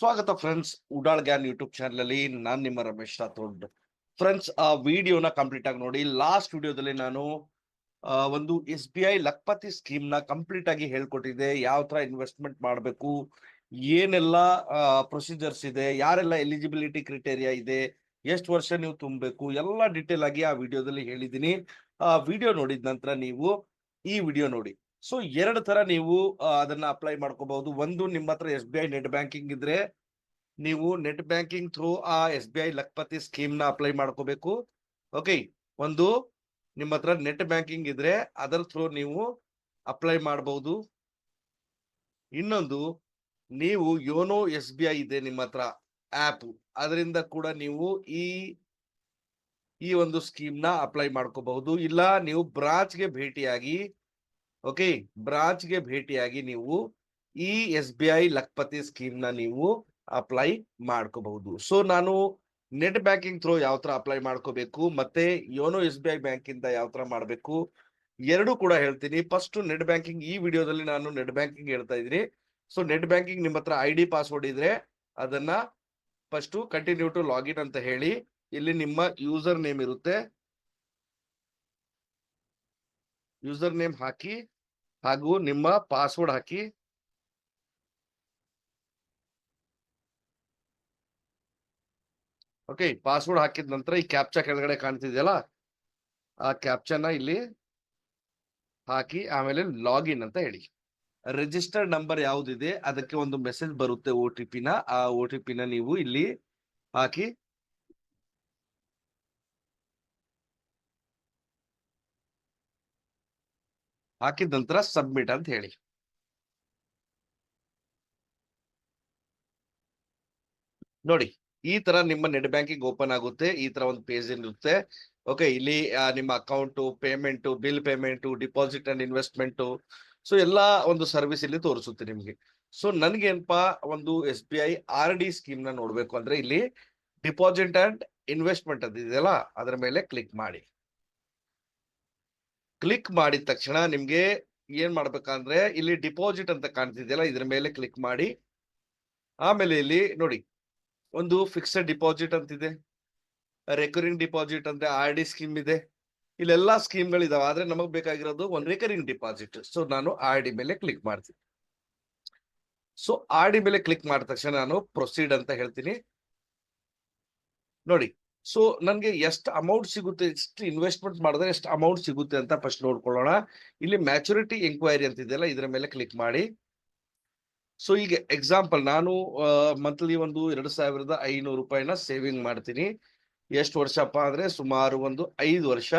ಸ್ವಾಗತ friends Udal Gyan YouTube channel ಅಲ್ಲಿ ನಾನು ನಿಮ್ಮ ರಮೇಶ್ ರಾಥೋಡ್. ಫ್ರೆಂಡ್ಸ್ ಆ ವಿಡಿಯೋನ ಕಂಪ್ಲೀಟ್ ಆಗಿ ನೋಡಿ. ಲಾಸ್ಟ್ ವಿಡಿಯೋದಲ್ಲಿ ನಾನು ಒಂದು ಎಸ್ ಬಿ ಐ ಲಕ್ಪತಿ ಸ್ಕೀಮ್ನ ಕಂಪ್ಲೀಟ್ ಆಗಿ ಹೇಳ್ಕೊಟ್ಟಿದ್ದೆ. ಯಾವ ತರ ಇನ್ವೆಸ್ಟ್ಮೆಂಟ್ ಮಾಡಬೇಕು, ಏನೆಲ್ಲ ಪ್ರೊಸೀಜರ್ಸ್ ಇದೆ, ಯಾರೆಲ್ಲ ಎಲಿಜಿಬಿಲಿಟಿ ಕ್ರಿಟೇರಿಯಾ ಇದೆ, ಎಷ್ಟು ವರ್ಷ ನೀವು ತುಂಬಬೇಕು, ಎಲ್ಲ ಡೀಟೇಲ್ ಆಗಿ ಆ ವಿಡಿಯೋದಲ್ಲಿ ಹೇಳಿದ್ದೀನಿ. ಆ ವಿಡಿಯೋ ನೋಡಿದ ನಂತರ ನೀವು ಈ ವಿಡಿಯೋ ನೋಡಿ. ಸೊ ಎರಡು ತರ ನೀವು ಅದನ್ನ ಅಪ್ಲೈ ಮಾಡ್ಕೋಬಹುದು. ಒಂದು ನಿಮ್ಮ ಹತ್ರ S B I net banking ಇದ್ರೆ, ನೀವು ನೆಟ್ ಬ್ಯಾಂಕಿಂಗ್ ಥ್ರೂ ಆ ಎಸ್ ಬಿ ಐ ಲಕ್ಪತಿ ಸ್ಕೀಮ್ನ ಅಪ್ಲೈ ಮಾಡ್ಕೋಬೇಕು. ಓಕೆ ಒಂದು ನಿಮ್ಮ ಹತ್ರ ನೆಟ್ ಬ್ಯಾಂಕಿಂಗ್ ಇದ್ರೆ, ಅದರ ಥ್ರೂ ನೀವು ಅಪ್ಲೈ ಮಾಡಬಹುದು ಇನ್ನೊಂದು, ನೀವು ಯೋನೋ ಎಸ್ ಬಿ ಐ ಇದೆ ನಿಮ್ಮ ಹತ್ರ ಆಪ್ ಅದರಿಂದ ಕೂಡ ನೀವು ಈ ಈ ಒಂದು ಸ್ಕೀಮ್ನ ಅಪ್ಲೈ ಮಾಡ್ಕೋಬಹುದು. ಇಲ್ಲ, ನೀವು ಬ್ರಾಂಚ್ಗೆ ಭೇಟಿಯಾಗಿ ಓಕೆ? ಬ್ರಾಂಚ್ಗೆ ಭೇಟಿಯಾಗಿ ನೀವು ಈ ಎಸ್ ಬಿ ಐ ಲಕ್ಪತಿ ಸ್ಕೀಮ್ನ ನೀವು ಅಪ್ಲೈ ಮಾಡ್ಕೋಬಹುದು. ಸೊ, ನಾನು ನೆಟ್ ಬ್ಯಾಂಕಿಂಗ್ ಥ್ರೂ ಯಾವ ತರ ಅಪ್ಲೈ ಮಾಡ್ಕೋಬೇಕು, ಮತ್ತೆ YONO S B I bank ಇಂದ ಯಾವ ತರ ಮಾಡಬೇಕು, ಎರಡು ಕೂಡ ಹೇಳ್ತೀನಿ. ಫಸ್ಟ್ ನೆಟ್ ಬ್ಯಾಂಕಿಂಗ್, ಈ ವಿಡಿಯೋದಲ್ಲಿ ನಾನು ನೆಟ್ ಬ್ಯಾಂಕಿಂಗ್ ಹೇಳ್ತಾ ಇದ್ದೀನಿ. ಸೊ, ನೆಟ್ ಬ್ಯಾಂಕಿಂಗ್ ನಿಮ್ಮ ಹತ್ರ ಐ ಡಿ ಪಾಸ್ವರ್ಡ್ ಇದ್ರೆ ಅದನ್ನ ಫಸ್ಟ್ ಕಂಟಿನ್ಯೂ ಟು ಲಾಗಿನ್ ಅಂತ ಹೇಳಿ. ಇಲ್ಲಿ ನಿಮ್ಮ ಯೂಸರ್ ನೇಮ್ ಇರುತ್ತೆ. ಯೂಸರ್ ನೇಮ್ ಹಾಕಿ ಹಾಗೂ ನಿಮ್ಮ ಪಾಸ್ವರ್ಡ್ ಹಾಕಿ. ಓಕೆ ಪಾಸ್ವರ್ಡ್ ಹಾಕಿದ ನಂತರ ಈ ಕ್ಯಾಪ್ಚಾ ಕೆಳಗಡೆ ಕಾಣ್ತಿದೆಯಲ್ಲ, ಆ ಕ್ಯಾಪ್ಚಾನ ಇಲ್ಲಿ ಹಾಕಿ, ಆಮೇಲೆ ಲಾಗಿನ್ ಅಂತ ಹೇಳಿ. ರಿಜಿಸ್ಟರ್ಡ್ ನಂಬರ್ ಯಾವುದಿದೆ, ಅದಕ್ಕೆ ಒಂದು ಮೆಸೇಜ್ ಬರುತ್ತೆ ಓ ಟಿ ಪಿನ ಆ ಓ ಟಿ ಪಿನ ನೀವು ಇಲ್ಲಿ ಹಾಕಿ ಹಾಕಿದ ನಂತರ ಸಬ್ಮಿಟ್ ಅಂತ ಹೇಳಿ. ನೋಡಿ, ಈ ತರ ನಿಮ್ಮ ನೆಟ್ ಬ್ಯಾಂಕಿಂಗ್ ಓಪನ್ ಆಗುತ್ತೆ, ಈ ತರ ಒಂದು ಪೇಜ್ ಇರುತ್ತೆ. ಓಕೆ ಇಲ್ಲಿ ನಿಮ್ಮ account payment bill payment deposit and investment so ಎಲ್ಲಾ ಒಂದು ಸರ್ವಿಸ್ ಇಲ್ಲಿ ತೋರಿಸುತ್ತೆ ನಿಮ್ಗೆ. ಸೊ ನನ್ಗೇನಪ್ಪಾ ಒಂದು S B I R D ಸ್ಕೀಮ್ನ ನೋಡ್ಬೇಕು ಅಂದ್ರೆ ಇಲ್ಲಿ ಡಿಪಾಸಿಟ್ ಅಂಡ್ ಇನ್ವೆಸ್ಟ್ಮೆಂಟ್ ಅಂತ ಇದೆಯಲ್ಲ, ಅದರ ಮೇಲೆ ಕ್ಲಿಕ್ ಮಾಡಿ. ಕ್ಲಿಕ್ ಮಾಡಿದ ತಕ್ಷಣ ನಿಮ್ಗೆ ಏನ್ ಮಾಡ್ಬೇಕಂದ್ರೆ ಇಲ್ಲಿ ಡಿಪಾಸಿಟ್ ಅಂತ ಕಾಣ್ತಿದೆಯಲ್ಲ, ಇದ್ರ ಮೇಲೆ ಕ್ಲಿಕ್ ಮಾಡಿ. ಆಮೇಲೆ ಇಲ್ಲಿ ನೋಡಿ, ಒಂದು ಫಿಕ್ಸ್ಡ್ ಡಿಪಾಸಿಟ್ ಅಂತಿದೆ. ರೆಕರಿಂಗ್ ಡಿಪಾಸಿಟ್ ಅಂದ್ರೆ ಆರ್ ಡಿ ಸ್ಕೀಮ್ ಇದೆ. ಇಲ್ಲೆಲ್ಲಾ ಸ್ಕೀಮ್ಗಳಿದಾವೆ ಆದ್ರೆ ನಮಗ್ ಬೇಕಾಗಿರೋದು ಒಂದು ರೆಕರಿಂಗ್ ಡಿಪಾಸಿಟ್ ಸೊ ನಾನು ಆರ್ ಡಿ ಮೇಲೆ ಕ್ಲಿಕ್ ಮಾಡ್ತೀನಿ. ಸೊ ಆರ್ ಡಿ ಮೇಲೆ ಕ್ಲಿಕ್ ಮಾಡಿದ ತಕ್ಷಣ ನಾನು ಪ್ರೊಸೀಡ್ ಅಂತ ಹೇಳ್ತೀನಿ. ನೋಡಿ ಸೊ ನನಗೆ ಎಷ್ಟು ಅಮೌಂಟ್ ಸಿಗುತ್ತೆ, ಎಷ್ಟು ಇನ್ವೆಸ್ಟ್ಮೆಂಟ್ ಮಾಡಿದ್ರೆ ಎಷ್ಟು ಅಮೌಂಟ್ ಸಿಗುತ್ತೆ ಅಂತ ಫಸ್ಟ್ ನೋಡ್ಕೊಳ್ಳೋಣ. ಇಲ್ಲಿ ಮ್ಯಾಚುರಿಟಿ ಎಂಕ್ವೈರಿ ಅಂತ ಇದೆಯಲ್ಲ, ಇದರ ಮೇಲೆ ಕ್ಲಿಕ್ ಮಾಡಿ. ಸೊ ಈಗ ಎಕ್ಸಾಂಪಲ್ ನಾನು ಮಂತ್ಲಿ ಒಂದು ಎರಡು ಸಾವಿರದ ಐನೂರು ರೂಪಾಯಿನ ಸೇವಿಂಗ್ ಮಾಡ್ತೀನಿ. ಎಷ್ಟು ವರ್ಷಪ್ಪ ಅಂದ್ರೆ ಸುಮಾರು ಒಂದು ಐದು ವರ್ಷ,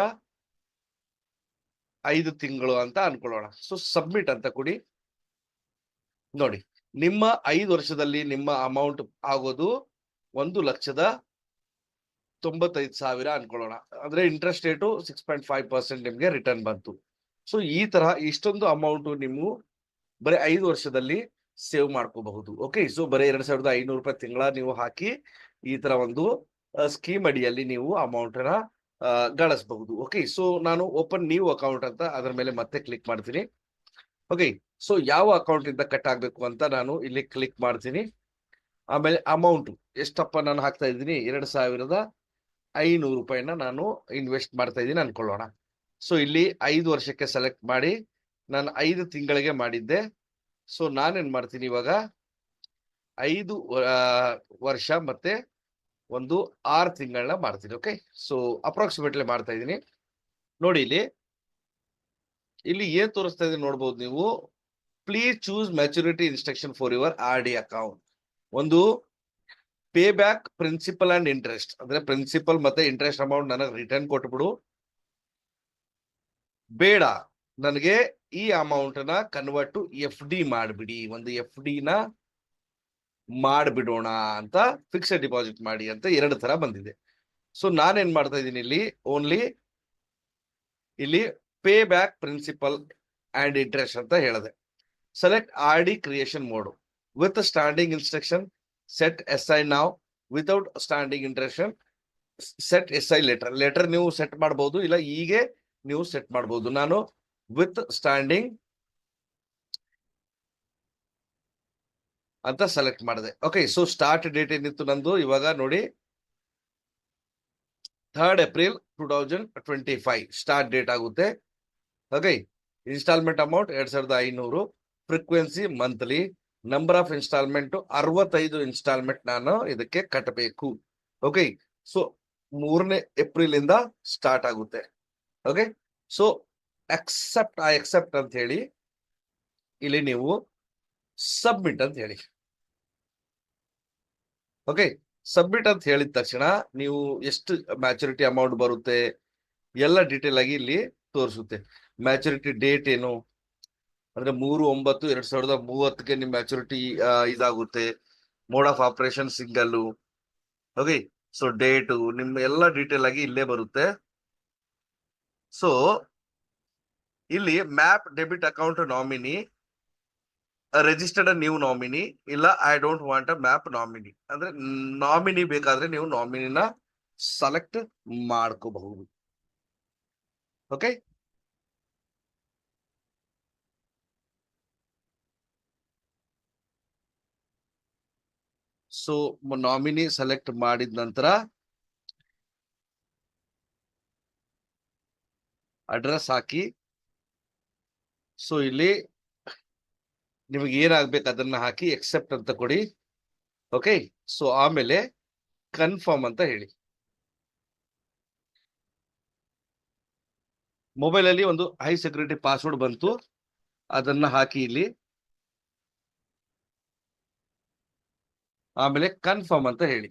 ಐದು ತಿಂಗಳು ಅಂತ ಅನ್ಕೊಳ್ಳೋಣ. ಸೊ ಸಬ್ಮಿಟ್ ಅಂತ ಕೊಡಿ. ನೋಡಿ, ನಿಮ್ಮ ಐದು ವರ್ಷದಲ್ಲಿ ನಿಮ್ಮ ಅಮೌಂಟ್ ಆಗೋದು ಒಂದು ಲಕ್ಷದ ತೊಂಬತ್ತೈದು ಸಾವಿರ ಅನ್ಕೊಳ್ಳೋಣ. ಅಂದ್ರೆ interest rate six point five percent ನಿಮ್ಗೆ ರಿಟರ್ನ್ ಬಂತು. ಸೊ ಈ ತರ ಇಷ್ಟೊಂದು ಅಮೌಂಟ್ ನೀವು ಬರೀ ಐದು ವರ್ಷದಲ್ಲಿ ಸೇವ್ ಮಾಡ್ಕೋಬಹುದು. ಓಕೆ ಸೊ ಬರೀ ಎರಡ್ ಸಾವಿರದ ಐನೂರು ರೂಪಾಯಿ ತಿಂಗಳ ನೀವು ಹಾಕಿ ಈ ತರ ಒಂದು ಸ್ಕೀಮ್ ಅಡಿಯಲ್ಲಿ ನೀವು ಅಮೌಂಟ್ನ ಗಳಿಸಬಹುದು. ಓಕೆ ಸೊ ನಾನು ಓಪನ್ ನ್ಯೂ ಅಕೌಂಟ್ ಅಂತ ಅದರ ಮೇಲೆ ಮತ್ತೆ ಕ್ಲಿಕ್ ಮಾಡ್ತೀನಿ. ಓಕೆ ಸೊ ಯಾವ ಅಕೌಂಟ್ ಇಂದ ಕಟ್ ಆಗ್ಬೇಕು ಅಂತ ನಾನು ಇಲ್ಲಿ ಕ್ಲಿಕ್ ಮಾಡ್ತೀನಿ. ಆಮೇಲೆ ಅಮೌಂಟ್ ಎಷ್ಟಪ್ಪ ನಾನು ಹಾಕ್ತಾ ಇದ್ದೀನಿ? ಎರಡ್ ಸಾವಿರದ ಐನೂರು ರೂಪಾಯಿನ ನಾನು ಇನ್ವೆಸ್ಟ್ ಮಾಡ್ತಾ ಇದ್ದೀನಿ ಅನ್ಕೊಳ್ಳೋಣ. ಸೊ ಇಲ್ಲಿ ಐದು ವರ್ಷಕ್ಕೆ ಸೆಲೆಕ್ಟ್ ಮಾಡಿ ನಾನು ಐದು ತಿಂಗಳಿಗೆ ಮಾಡಿದ್ದೆ. ಸೊ ನಾನೇನ್ ಮಾಡ್ತೀನಿ ಇವಾಗ? ಐದು ವರ್ಷ ಮತ್ತೆ ಒಂದು ಆರು ತಿಂಗಳನ್ನ ಮಾಡ್ತೀನಿ ಓಕೆ ಸೊ ಅಪ್ರಾಕ್ಸಿಮೇಟ್ಲಿ ಮಾಡ್ತಾ ಇದ್ದೀನಿ. ನೋಡಿ ಇಲ್ಲಿ. ಇಲ್ಲಿ ಏನ್ ತೋರಿಸ್ತಾ ಇದೀನಿ ನೋಡ್ಬೋದು ನೀವು. Please choose maturity instruction for your R D account ಒಂದು pay back principal and interest ಅಂದ್ರೆ ಪ್ರಿನ್ಸಿಪಲ್ ಮತ್ತೆ ಇಂಟ್ರೆಸ್ಟ್ ಅಮೌಂಟ್ ನನಗೆ ರಿಟರ್ನ್ ಕೊಟ್ಬಿಡು. ಬೇಡ, ನನಗೆ ಈ ಅಮೌಂಟ್ನ ಕನ್ವರ್ಟ್ ಟು ಎಫ್ ಡಿ ಮಾಡಿಬಿಡಿ. ಒಂದು ಎಫ್ ಡಿ ನ ಮಾಡ್ಬಿಡೋಣ ಅಂತ ಫಿಕ್ಸ್ಡ್ ಡಿಪಾಸಿಟ್ ಮಾಡಿ ಅಂತ ಎರಡು ತರ ಬಂದಿದೆ. ಸೊ ನಾನೇನ್ ಮಾಡ್ತಾ ಇದ್ದೀನಿ ಇಲ್ಲಿ? ಓನ್ಲಿ ಇಲ್ಲಿ pay back principal and interest ಅಂತ ಹೇಳಿದೆ. Select R D creation mode with standing instruction set S I ನಾವ್ without standing instruction set S I letter letter ನೀವು ಸೆಟ್ ಮಾಡಬಹುದು ಇಲ್ಲ ಹೀಗೆ ನೀವು ಸೆಟ್ ಮಾಡಬಹುದು ನಾನು ವಿತ್ ಸ್ಟ್ಯಾಂಡಿಂಗ್ ಅಂತ ಸೆಲೆಕ್ಟ್ ಮಾಡಿದೆ. ಓಕೆ ಸೊ ಸ್ಟಾರ್ಟ್ ಡೇಟ್ ಏನಿತ್ತು ನಂದು? ಇವಾಗ ನೋಡಿ third April two thousand twenty five start date ಆಗುತ್ತೆ. ಓಕೆ ಇನ್ಸ್ಟಾಲ್ಮೆಂಟ್ ಅಮೌಂಟ್ ಎರಡ್ ಸಾವಿರದ ಐನೂರು frequency monthly number of instalment ಅರವತ್ತೈದು ಇನ್ಸ್ಟಾಲ್ಮೆಂಟ್ ನಾನು ಇದಕ್ಕೆ ಕಟ್ಟಬೇಕು. ಓಕೆ ಸೊ ಮೂರನೇ ಏಪ್ರಿಲ್ ಇಂದ ಸ್ಟಾರ್ಟ್ ಆಗುತ್ತೆ. Okay so accept I accept ಅಂತ ಹೇಳಿ, ಇಲ್ಲಿ ನೀವು ಸಬ್ಮಿಟ್ ಅಂತ ಹೇಳಿ. ಓಕೆ ಸಬ್ಮಿಟ್ ಅಂತ ಹೇಳಿದ ತಕ್ಷಣ ನೀವು ಎಷ್ಟು ಮ್ಯಾಚುರಿಟಿ ಅಮೌಂಟ್ ಬರುತ್ತೆ? ಎಲ್ಲ ಡೀಟೇಲ್ ಆಗಿ ಇಲ್ಲಿ ತೋರಿಸುತ್ತೆ. ಮ್ಯಾಚುರಿಟಿ ಡೇಟ್ ಏನು? ಅಂದ್ರೆ ಮೂರು, ಒಂಬತ್ತು, ಎರಡ್ ಸಾವಿರದ ಮೂವತ್ತಕ್ಕೆ ನಿಮ್ ಮ್ಯಾಚುರಿಟಿ ಇದಾಗುತ್ತೆ. Mode of operation single okay so date ನಿಮ್ ಎಲ್ಲ ಡೀಟೇಲ್ ಆಗಿ ಇಲ್ಲೇ ಬರುತ್ತೆ. ಸೊ ಇಲ್ಲಿ map debit account nominee registered new nominee ಇಲ್ಲ I don't want a map nominee ಅಂದ್ರೆ ನಾಮಿನಿ ಬೇಕಾದ್ರೆ ನೀವು ನಾಮಿನಿನ ಸೆಲೆಕ್ಟ್ ಮಾಡ್ಕೋಬಹುದು. ಓಕೆ ಸೊ ನಾಮಿನಿ ಸೆಲೆಕ್ಟ್ ಮಾಡಿದ ನಂತರ ಅಡ್ರೆಸ್ ಹಾಕಿ. ಸೊ ಇಲ್ಲಿ ನಿಮಗೆ ಏನಾಗ್ಬೇಕು ಅದನ್ನ ಹಾಕಿ ಎಕ್ಸೆಪ್ಟ್ ಅಂತ ಕೊಡಿ. ಓಕೆ ಸೊ ಆಮೇಲೆ ಕನ್ಫರ್ಮ್ ಅಂತ ಹೇಳಿ. ಮೊಬೈಲ್ ಅಲ್ಲಿ ಒಂದು ಹೈ ಸೆಕ್ಯೂರಿಟಿ ಪಾಸ್ವರ್ಡ್ ಬಂತು. ಅದನ್ನ ಹಾಕಿ ಇಲ್ಲಿ. ಆಮೇಲೆ ಕನ್ಫರ್ಮ್ ಅಂತ ಹೇಳಿ.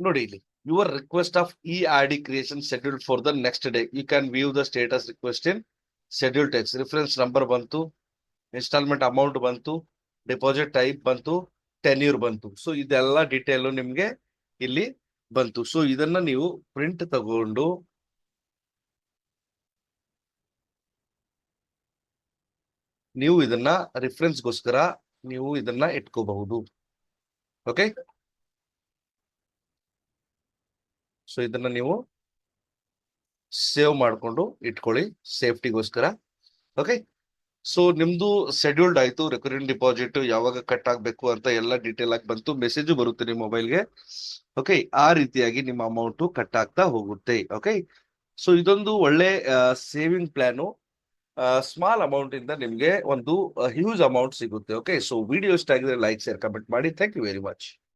ನೋಡಿ ಇಲ್ಲಿ your request of E R D creation schedule for the next day you can view the status request in schedule text reference number ಬಂತು ಇನ್ಸ್ಟಾಲ್ಮೆಂಟ್ ಅಮೌಂಟ್ ಬಂತು. ಡಿಪಾಸಿಟ್ ಟೈಪ್ ಬಂತು ಟೆನ್ಯೂರ್ ಬಂತು. ಸೊ ಇದೆಲ್ಲ ಡಿಟೇಲು ನಿಮ್ಗೆ ಇಲ್ಲಿ ಬಂತು. ಸೊ ಇದನ್ನ ನೀವು ಪ್ರಿಂಟ್ ತಗೊಂಡು ನೀವು ಇದನ್ನ ರಿಫರೆನ್ಸ್ಗೋಸ್ಕರ ನೀವು ಇದನ್ನ ಇಟ್ಕೋಬಹುದು. ಓಕೆ ಸೊ ಇದನ್ನ ನೀವು ಸೇವ್ ಮಾಡಿಕೊಂಡು ಇಟ್ಕೊಳ್ಳಿ ಸೇಫ್ಟಿಗೋಸ್ಕರ ಓಕೆ ಸೊ ನಿಮ್ದು ಶೆಡ್ಯೂಲ್ಡ್ ಆಯ್ತು ರೆಕರಿಂಗ್ ಡಿಪಾಸಿಟ್ ಯಾವಾಗ ಕಟ್ ಆಗ್ಬೇಕು ಅಂತ ಎಲ್ಲ ಡೀಟೇಲ್ ಆಗಿ ಬಂತು ಮೆಸೇಜ್ ಬರುತ್ತೆ ನಿಮ್ಮ ಮೊಬೈಲ್ಗೆ ಓಕೆ ಆ ರೀತಿಯಾಗಿ ನಿಮ್ಮ ಅಮೌಂಟ್ ಕಟ್ ಆಗ್ತಾ ಹೋಗುತ್ತೆ. ಓಕೆ ಸೊ ಇದೊಂದು ಒಳ್ಳೆ ಸೇವಿಂಗ್ ಪ್ಲಾನು ಸ್ಮಾಲ್ ಅಮೌಂಟ್ ಇಂದ ನಿಮ್ಗೆ ಒಂದು ಹ್ಯೂಜ್ ಅಮೌಂಟ್ ಸಿಗುತ್ತೆ. ಓಕೆ ಸೊ ವಿಡಿಯೋ ಇಷ್ಟ ಆಗಿದ್ರೆ ಲೈಕ್ ಶೇರ್ ಕಮೆಂಟ್ ಮಾಡಿ. Thank you very much